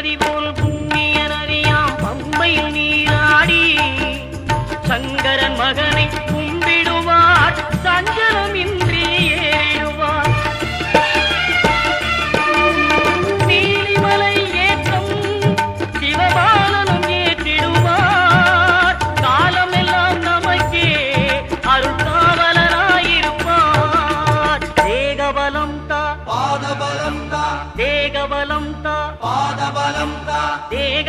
हरि बोल బలంతా పాద బలంతా దేగ